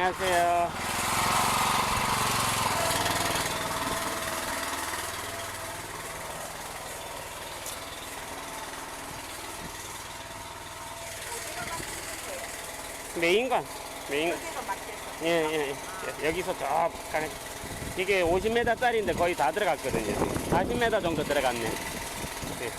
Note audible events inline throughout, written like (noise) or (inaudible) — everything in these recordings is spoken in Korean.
안녕하세요. 메인관, 메인, 여기가 맞겠어. 예, 예, 예. 여기서 쭉 가네. 이게 50m짜리인데 거의 다 들어갔거든요. 40m 정도 들어갔네. 예.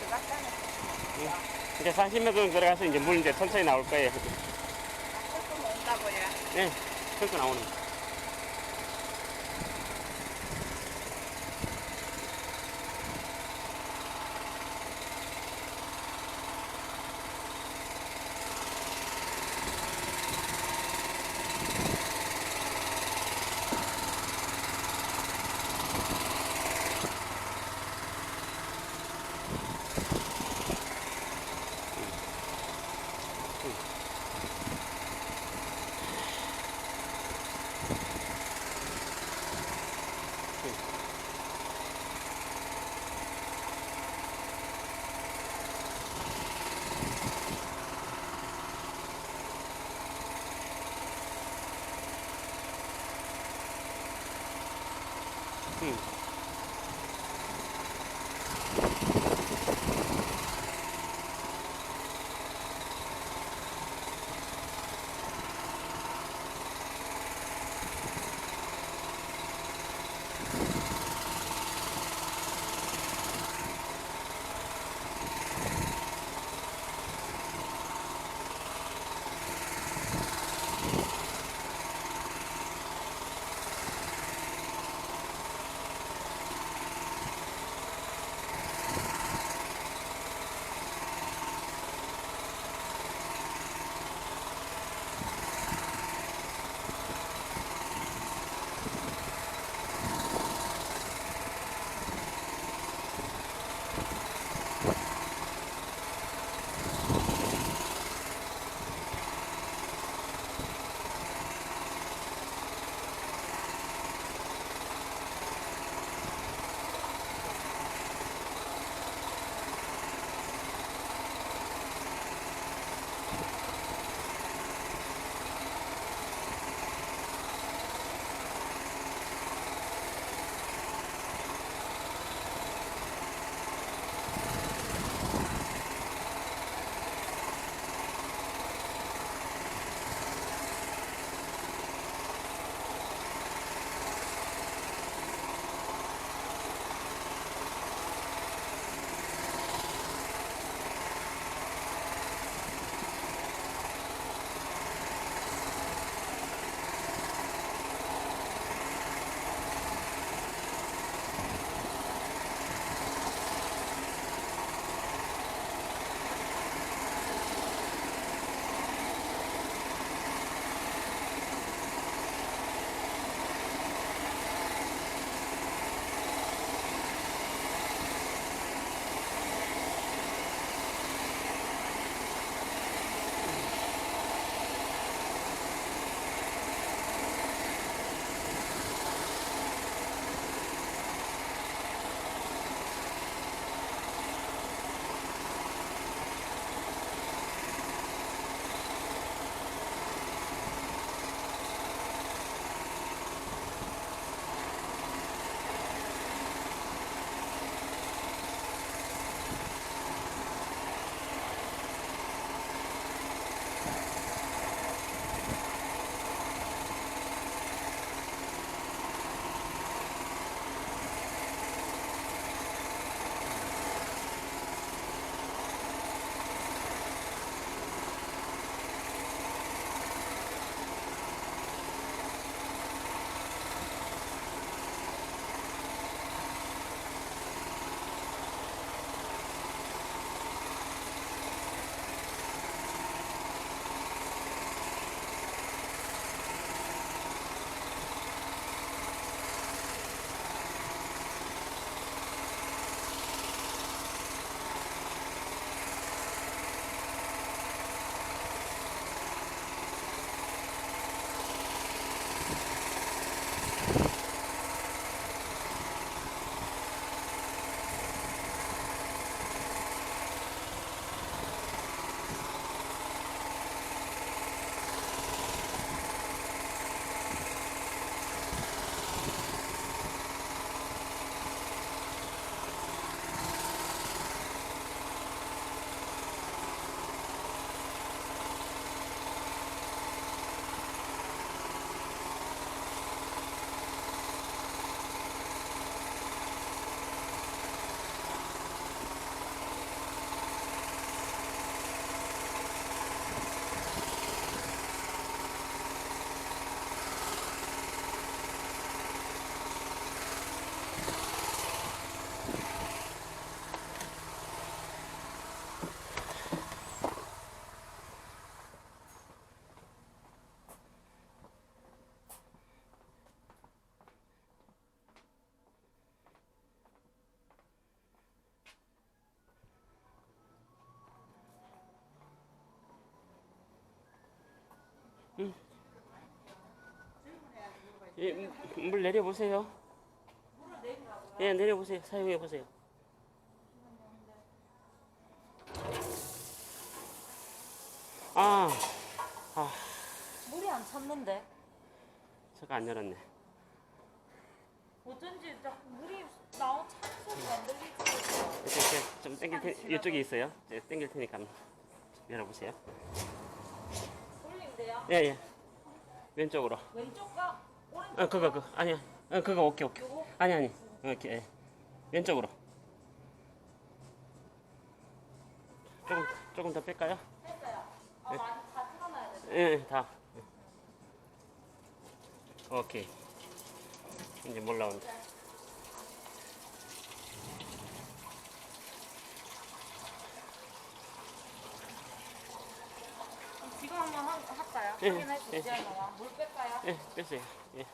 들어갔다는 이제 40m 정도 들어가서 이제 물 이제 천천히 나올 거예요. 조금 온다고요. 네, 천천히 나오는. 거. 응. 예, 물- 물 내려보세요. 예, 내려보세요. 사용해보세요. 아, 아, 물이 안 찼는데 저거 안 열었네. 어쩐지 자꾸 물이 나온 찬 소리가 안 들리지 이렇게 좀 땡길 테니, 이쪽에 있어요. 땡길 테니까 열어보세요. 예, 예. 왼쪽으로. 왼쪽과 오른쪽 어, 그거, 그거. 아니야. 어, 그거 오케이, 오케이. 요거? 아니, 아니. 이렇게, 예. 왼쪽으로. 조금, 조금 더 뺄까요? 했어요 아 네. 많이 다 틀어놔야 돼 예, 예, 다. 오케이. 이제 물 나온다. 그럼 지금 한번 하, 할까요? 예, 확인할 수 예. 않나요? 물 뺄까요? 예, 뺐어요. 예.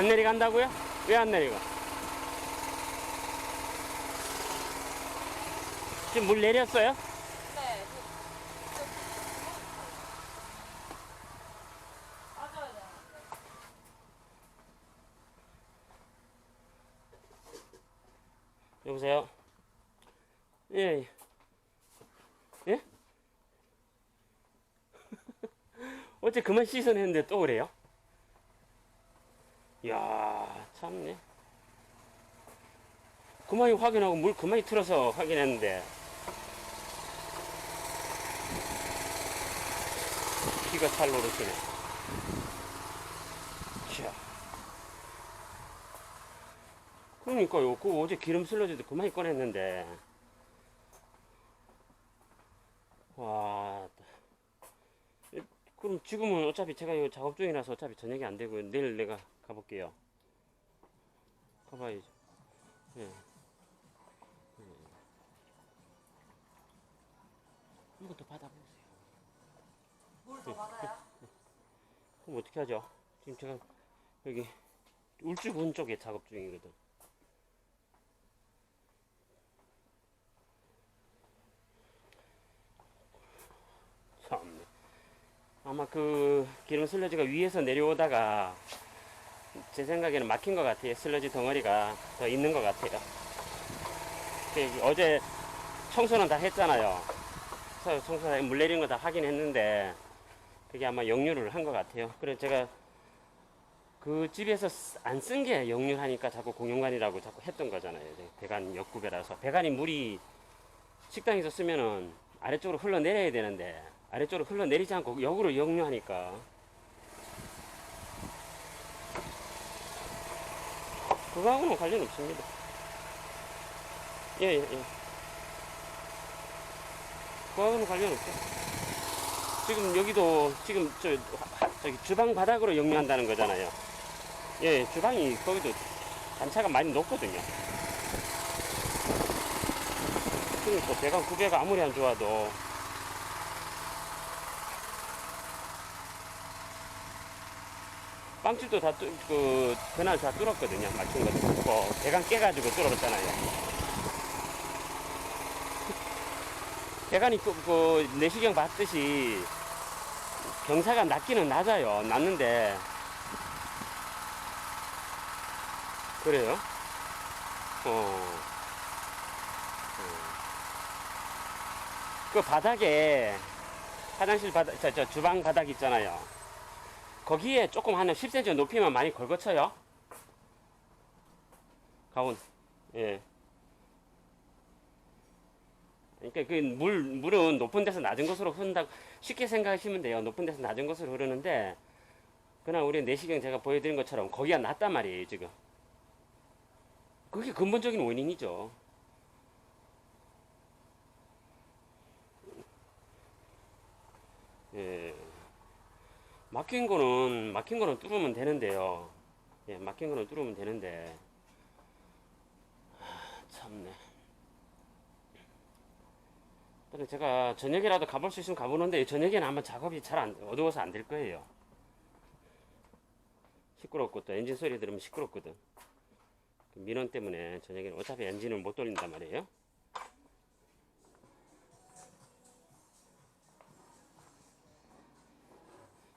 안 내려간다고요? 왜 안 내려가? 지금 물 내렸어요? 네 여보세요? 예, 예. 예? (laughs) 어째 그만 씻어냈는데 또 그래요? 이야, 참네. 그만이 확인하고 물 그만이 틀어서 확인했는데. 피가 살로르시네. 자. 그러니까요. 그 어제 기름 슬러지도 그만이 꺼냈는데. 와. 예, 그럼 지금은 어차피 제가 이거 작업 중이라서 어차피 저녁이 안 되고 내일 내가 가볼게요. 가봐야죠. 예. 예. 더 받아보세요. 물 더 받아요? (laughs) 그럼 어떻게 하죠? 지금 제가 여기 울주군 쪽에 작업 중이거든. 참. 아마 그 기름 슬러지가 위에서 내려오다가 제 생각에는 막힌 것 같아요. 슬러지 덩어리가 더 있는 것 같아요. 그 어제 청소는 다 했잖아요. 청소다 물 내리는 거 다 하긴 했는데 그게 아마 역류를 한 것 같아요. 그래서 제가 그 집에서 안 쓴 게 역류하니까 자꾸 공용관이라고 자꾸 했던 거잖아요. 배관 역구배라서 배관이 물이 식당에서 쓰면은 아래쪽으로 흘러내려야 되는데 아래쪽으로 흘러내리지 않고 역으로 역류하니까 그거하고는 관련 없습니다. 예, 예, 예. 그거하고는 관련 없죠. 지금 여기도 지금 저 하- 저기 주방 바닥으로 역류한다는 거잖아요. 예, 주방이 거기도 단차가 많이 높거든요. 그러니까 배관 구배가 아무리 안 좋아도 빵집도 다, 뚫- 그, 그날 다 뚫었거든요. 막힌 것도 뚫고, 배관 깨가지고 뚫었잖아요. 배관이 그, 그, 내시경 봤듯이, 경사가 낮기는 낮아요. 낮는데, 그래요? 어. 그 바닥에 화장실 바닥, 저, 저 주방 바닥 있잖아요. 거기에 조금 한 10cm 높이만 많이 걸거쳐요. 가운, 예. 그러니까 그 물, 물은 높은 데서 낮은 곳으로 흐른다고 쉽게 생각하시면 돼요. 높은 데서 낮은 곳으로 흐르는데, 그날 우리 내시경 제가 보여드린 것처럼 거기가 낮단 말이에요, 지금. 그게 근본적인 원인이죠. 예. 막힌 거는, 막힌 거는 뚫으면 되는데요. 예, 막힌 거는 뚫으면 되는데. 하, 참네. 근데 제가 저녁에라도 가볼 수 있으면 가보는데, 저녁에는 아마 작업이 잘 안, 어두워서 안 될 거예요. 시끄럽고 또 엔진 소리 들으면 시끄럽거든. 그 민원 때문에 저녁에는 어차피 엔진을 못 돌린단 말이에요.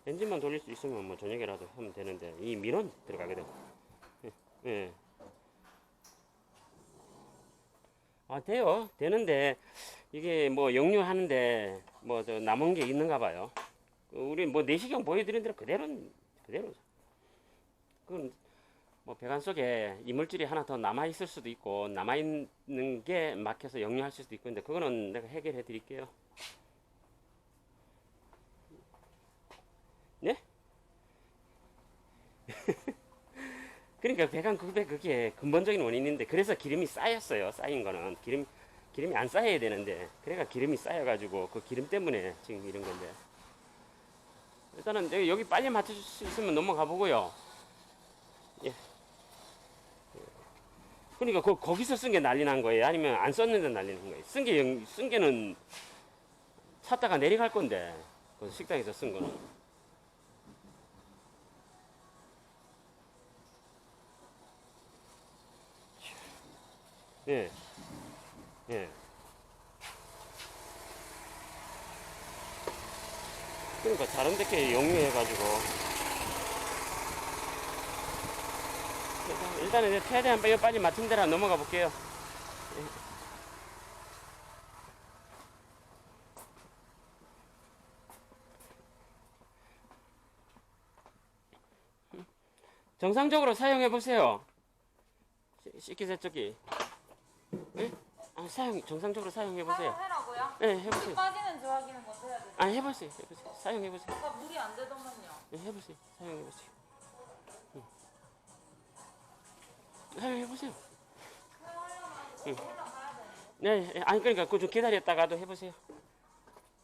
엔진만 돌릴 수 있으면 뭐 저녁에라도 하면 되는데 이 민원 들어가거든. 예. 예. 아 돼요. 되는데 이게 뭐 역류하는데 뭐 저 남은 게 있는가 봐요. 그 우리 뭐 내시경 보여드린 대로 그대로. 그건 뭐 배관 속에 이물질이 하나 더 남아 있을 수도 있고 남아 있는 게 막혀서 역류할 수도 있고 근데 그거는 내가 해결해 드릴게요. 네? (laughs) 그러니까 배관 급에 그게 근본적인 원인인데 그래서 기름이 쌓였어요. 쌓인 거는 기름 기름이 안 쌓여야 되는데 그래가 기름이 쌓여가지고 그 기름 때문에 지금 이런 건데 일단은 여기- 빨리 맞춰줄 수 있으면 넘어가 보고요. 예. 그러니까 거, 거기서 쓴 게 난리 난 거예요? 아니면 안 썼는데 난리 난 거예요? 쓴 게, 쓴 게는 찾다가 내려갈 건데, 그 식당에서 쓴 거는. 예. 예. 그러니까 다른 데께 영유해가지고. 일단- 일단은 이제 최대한 빨리 빨리 맞춘 데라 넘어가 볼게요. 정상적으로 사용해 보세요. 식기세척기. 예? 아, 사용 정상적으로 사용해 보세요. 사용해라고요? 예, 해보세요. 빠지는 줄 확인은 먼저 해야 돼. 아, 해보세요. 해보세요. 사용해 보세요. 아까 물이 안 되더만요. 예, 해보세요. 사용해 보세요. 사용해 보세요. 응. 돼. 네, 예, 아니 그러니까 그좀 기다렸다가도 해보세요.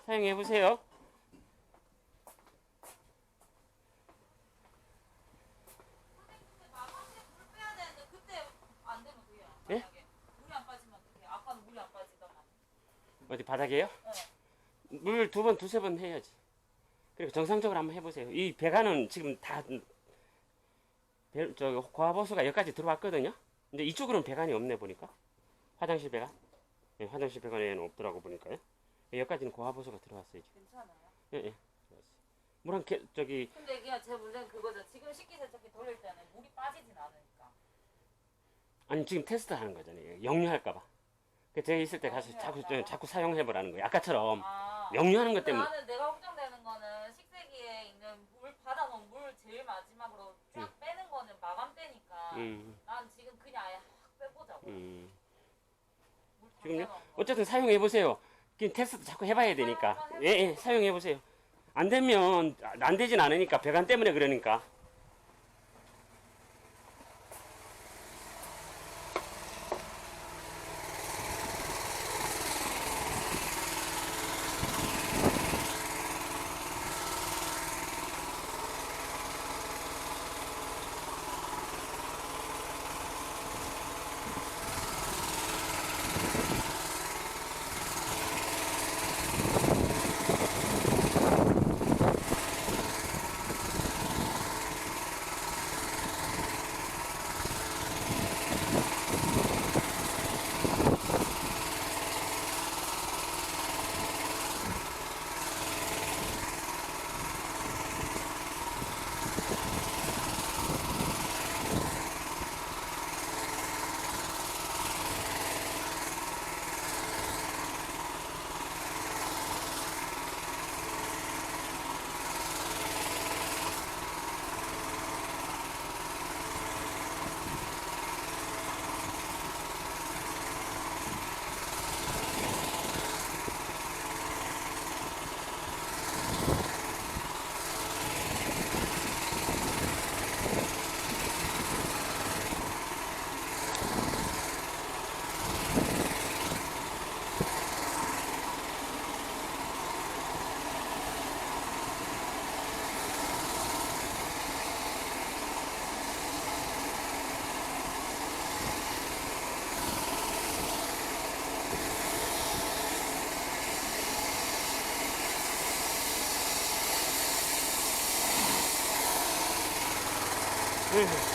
사용해 보세요. 근데 마감때 물 빼야 되는데 그때 안 되면 돼요. 예? 만약에 물이 안 빠지면 어떡해? 아까는 물이 안 빠지더만. 어디 바닥에요? 네. 물두 번, 두세 번 해야지. 그리고 정상적으로 한번 해보세요. 이 배관은 지금 다, 배, 저, 고압호수가 여기까지 들어왔거든요? 근데 이쪽으로는 배관이 없네, 보니까. 화장실 배관? 예, 화장실 배관에는 없더라고, 보니까요. 여기까지는 고압호수가 들어왔어요, 지금. 괜찮아요. 예, 예. 들어왔어요. 물한 개, 저기, 근데 이게 제 문제는 그거죠. 지금 식기세척기 돌릴 때는 물이 빠지진 않으니까. 아니, 지금 테스트 하는 거잖아요. 역류할까봐. 그 제가 있을 때 가서 자꾸, 저, 자꾸 사용해보라는 거예요. 아까처럼. 아. 역류하는 것 때문에. 나는 내가 걱정되는 거는 식세기에 있는 물 받아놓은 물 제일 마지막으로 쫙 빼는 거는 마감 때니까 음, 난 지금 그냥 아예 확 빼보자고. 음. 지금요? 어쨌든 사용해보세요. 그냥 테스트 자꾸 해봐야 되니까. 예, 예, 사용해보세요. 안 되면, 안 되진 않으니까, 배관 때문에 그러니까. Mm-hmm.